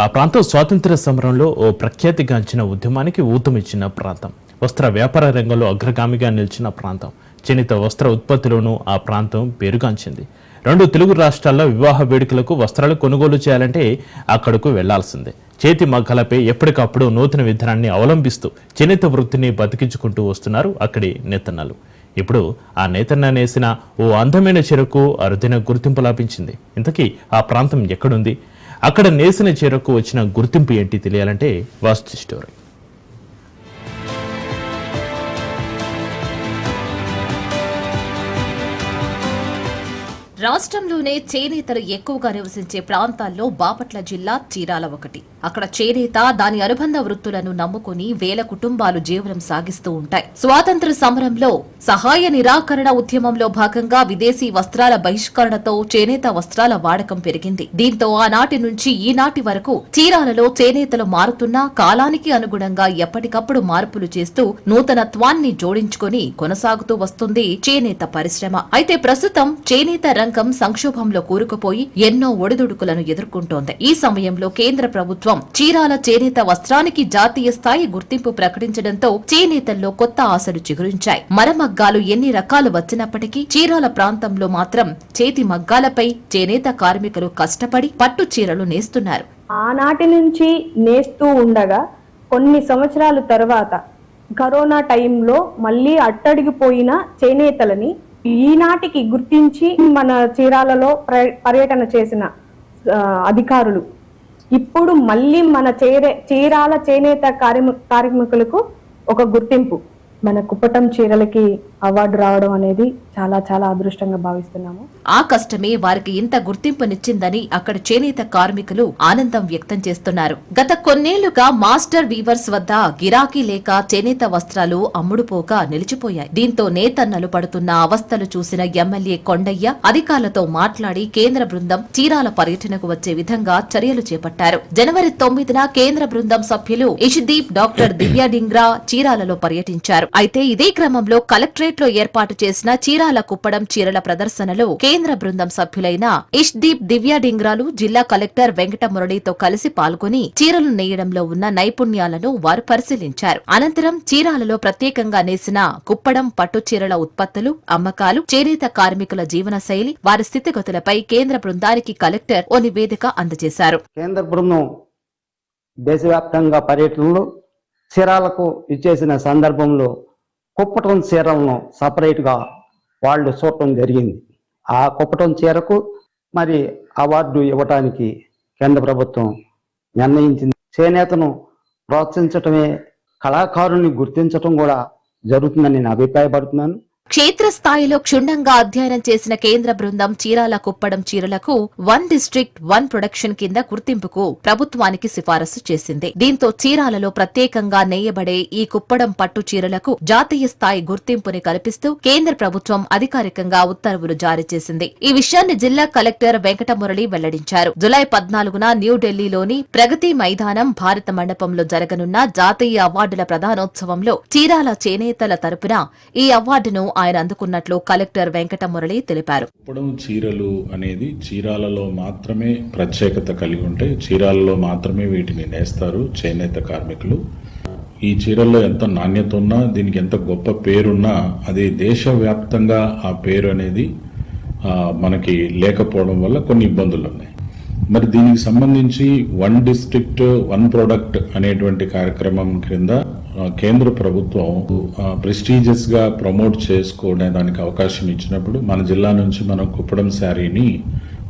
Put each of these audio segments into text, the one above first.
ఆ ప్రాంతం స్వాతంత్ర సమరంలో ఓ ప్రఖ్యాతిగాంచిన ఉద్యమానికి ఊతమిచ్చిన ప్రాంతం. వస్త్ర వ్యాపార రంగంలో అగ్రగామిగా నిలిచిన ప్రాంతం. చేనేత వస్త్ర ఉత్పత్తిలోనూ ఆ ప్రాంతం పేరుగాంచింది. రెండు తెలుగు రాష్ట్రాల్లో వివాహ వేడుకలకు వస్త్రాలు కొనుగోలు చేయాలంటే అక్కడకు వెళ్ళాల్సిందే. చేతి మగ్గలపై ఎప్పటికప్పుడు నూతన విధానాన్ని అవలంబిస్తూ చేనేత వృత్తిని బతికించుకుంటూ వస్తున్నారు అక్కడి నేతన్నలు. ఇప్పుడు ఆ నేతన్న నేసిన ఓ అందమైన చెరకు అరుదైన గుర్తింపు లభించింది. ఇంతకీ ఆ ప్రాంతం ఎక్కడుంది? అక్కడ నేసిన చీరకు వచ్చిన గుర్తింపు ఏంటి తెలియాలంటే వాస్తు స్టోరీ. రాష్ట్రంలోనే చేనేతలు ఎక్కువగా నివసించే ప్రాంతాల్లో బాపట్ల జిల్లా చీరాల ఒకటి. అక్కడ చేనేత దాని అనుబంధ వృత్తులను నమ్ముకుని వేల కుటుంబాలు జీవనం సాగిస్తూ ఉంటాయి. స్వాతంత్ర సమరంలో సహాయ నిరాకరణ ఉద్యమంలో భాగంగా విదేశీ వస్త్రాల బహిష్కరణతో చేనేత వస్త్రాల వాడకం పెరిగింది. దీంతో ఆనాటి నుంచి ఈనాటి వరకు చీరాలలో చేనేతలు మారుతున్నా కాలానికి అనుగుణంగా ఎప్పటికప్పుడు మార్పులు చేస్తూ నూతనత్వాన్ని జోడించుకొని కొనసాగుతూ వస్తుంది చేనేత పరిశ్రమ. అయితే ప్రస్తుతం చేనేత రంగం సంక్షోభంలో కూరుకుపోయి ఎన్నో ఒడిదుడుకులను ఎదుర్కొంటోంది. ఈ సమయంలో కేంద్ర ప్రభుత్వం చీరాల చేనేత వస్త్రానికి జాతీయ స్థాయి గుర్తింపు ప్రకటించడంతో చేనేతల్లో కొత్త ఆశలు చిగురించాయి. మరమగ్గాలు ఎన్ని రకాలు వచ్చినప్పటికీ చీరాల ప్రాంతంలో మాత్రం చేతి మగ్గాలపై చేనేత కార్మికులు కష్టపడి పట్టు చీరలు నేస్తున్నారు. ఆనాటి నుంచి నేస్తూ ఉండగా కొన్ని సంవత్సరాల తర్వాత కరోనా టైంలో మళ్ళీ అట్టడిగిపోయిన చేనేతలని ఈనాటికి గుర్తించి మన చీరాలలో పర్యటన చేసిన ఆ, అధికారులు. ఇప్పుడు మళ్ళీ మన చేరే చీరాల చేనేత కార్మి కార్మికులకు ఒక గుర్తింపు. మన కుప్పటం చీరలకి అవార్డు రావడం అనేది చాలా చాలా అదృష్టంగా భావిస్తున్నాము. ఆ కష్టమే వారికి ఇంత గుర్తింపునిచ్చిందని అక్కడ చేనేత కార్మికులు ఆనందం వ్యక్తం చేస్తున్నారు. గత కొన్నేళ్ళుగా మాస్టర్ వీవర్స్ వద్ద గిరాకీ లేక చేనేత వస్త్రాలు అమ్ముడుపోగా నిలిచిపోయాయి. దీంతో నేతన్నలు పడుతున్న అవస్థలు చూసిన ఎమ్మెల్యే కొండయ్య అధికారులతో మాట్లాడి కేంద్ర బృందం చీరాల పర్యటనకు వచ్చే విధంగా చర్యలు చేపట్టారు. జనవరి తొమ్మిదిన కేంద్ర బృందం సభ్యులు ఇషదీప్ డాక్టర్ దివ్య డింగ్రా చీరాలలో పర్యటించారు. అయితే ఇదే క్రమంలో కలెక్టరేట్లో ఏర్పాటు చేసిన చీరాల కుప్పడం చీరల ప్రదర్శనలో కేంద్ర బృందం సభ్యులైన ఇష్దీప్ దివ్య డింగ్రాలు జిల్లా కలెక్టర్ వెంకట మురళితో కలిసి పాల్గొని చీరలు నేయడంలో ఉన్న నైపుణ్యాలను వారు పరిశీలించారు. అనంతరం చీరాలలో ప్రత్యేకంగా నేసిన కుప్పడం పట్టు చీరల ఉత్పత్తులు అమ్మకాలు చేనేత కార్మికుల జీవన శైలి వారి స్థితిగతులపై కేంద్ర బృందానికి కలెక్టర్ ఓ నివేదిక అందజేశారు. కేంద్ర బృందం దేశవ్యాప్తంగా పర్యటనలు చీరాలకు ఇచ్చేసిన సందర్భంలో కుప్పటం చీరలను సపరేట్గా వాళ్ళు చూడటం జరిగింది. ఆ కుప్పటం చీరకు మరి అవార్డు ఇవ్వటానికి కేంద్ర ప్రభుత్వం నిర్ణయించింది. చేనేతను ప్రోత్సహించటమే కళాకారుని గుర్తించటం కూడా జరుగుతుందని నేను అభిప్రాయపడుతున్నాను. క్షేత్రస్థాయిలో క్షుణ్ణంగా అధ్యయనం చేసిన కేంద్ర బృందం చీరాల కుప్పడం చీరలకు వన్ డిస్ట్రిక్ట్ వన్ ప్రొడక్షన్ కింద గుర్తింపుకు ప్రభుత్వానికి సిఫారసు చేసింది. దీంతో చీరాలలో ప్రత్యేకంగా నేయబడే ఈ కుప్పడం పట్టు చీరలకు జాతీయ స్థాయి గుర్తింపుని కల్పిస్తూ కేంద్ర ప్రభుత్వం అధికారికంగా ఉత్తర్వులు జారీ చేసింది. ఈ విషయాన్ని జిల్లా కలెక్టర్ వెంకటమురళి వెల్లడించారు. జులై పద్నాలుగున న్యూఢిల్లీలోని ప్రగతి మైదానం భారత మండపంలో జరగనున్న జాతీయ అవార్డుల ప్రధానోత్సవంలో చీరాల చేనేతల తరపున ఈ అవార్డును ఆయన అందుకున్నట్లు కలెక్టర్ వెంకట మురళి తెలిపారు. కుప్పడం చీరలు అనేది చీరాలలో మాత్రమే ప్రత్యేకత కలిగి ఉంటాయి చీరాలలో మాత్రమే వీటిని నేస్తారు చేనేత కార్మికులు. ఈ చీరల్లో ఎంత నాణ్యత ఉన్నా దీనికి ఎంత గొప్ప పేరున్నా అది దేశవ్యాప్తంగా ఆ పేరు అనేది మనకి లేకపోవడం వల్ల కొన్ని ఇబ్బందులు ఉన్నాయి. మరి దీనికి సంబంధించి వన్ డిస్ట్రిక్ట్ వన్ ప్రోడక్ట్ అనేటువంటి కార్యక్రమం క్రింద కేంద్ర ప్రభుత్వం ప్రెస్టీజియస్గా ప్రమోట్ చేసుకోవడానికి అవకాశం ఇచ్చినప్పుడు మన జిల్లా నుంచి మనం కుప్పడం శారీని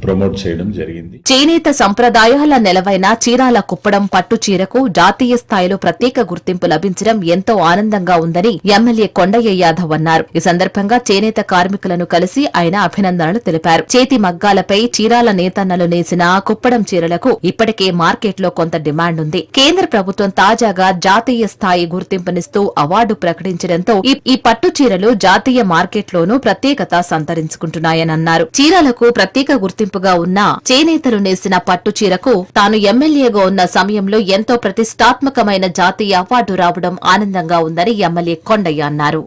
ప్రమోట్ చేయడం జరిగింది. చేనేత సంప్రదాయాల నెలవైన చీరాల కుప్పడం పట్టు చీరకు జాతీయ స్థాయిలో ప్రత్యేక గుర్తింపు లభించడం ఎంతో ఆనందంగా ఉందని ఎమ్మెల్యే కొండయ్య యాదవ్ అన్నారు. ఈ సందర్భంగా చేనేత కార్మికులను కలిసి ఆయన అభినందనలు తెలిపారు. చేతి మగ్గాలపై చీరాల నేతన్నలు నేసిన కుప్పడం చీరలకు ఇప్పటికే మార్కెట్లో కొంత డిమాండ్ ఉంది. కేంద్ర ప్రభుత్వం తాజాగా జాతీయ స్థాయి గుర్తింపునిస్తూ అవార్డు ప్రకటించడంతో ఈ- పట్టు చీరలు జాతీయ మార్కెట్లోనూ ప్రత్యేకత సంతరించుకుంటున్నాయని అన్నారు. చీరలకు ప్రత్యేక గుర్తింపు గుర్తింపుగా ఉన్న చేనేతలు నేసిన పట్టు చీరకు తాను ఎమ్మెల్యేగా ఉన్న సమయంలో ఎంతో ప్రతిష్టాత్మకమైన జాతీయ అవార్డు రావడం ఆనందంగా ఉందని ఎమ్మెల్యే కొండయ్య అన్నారు.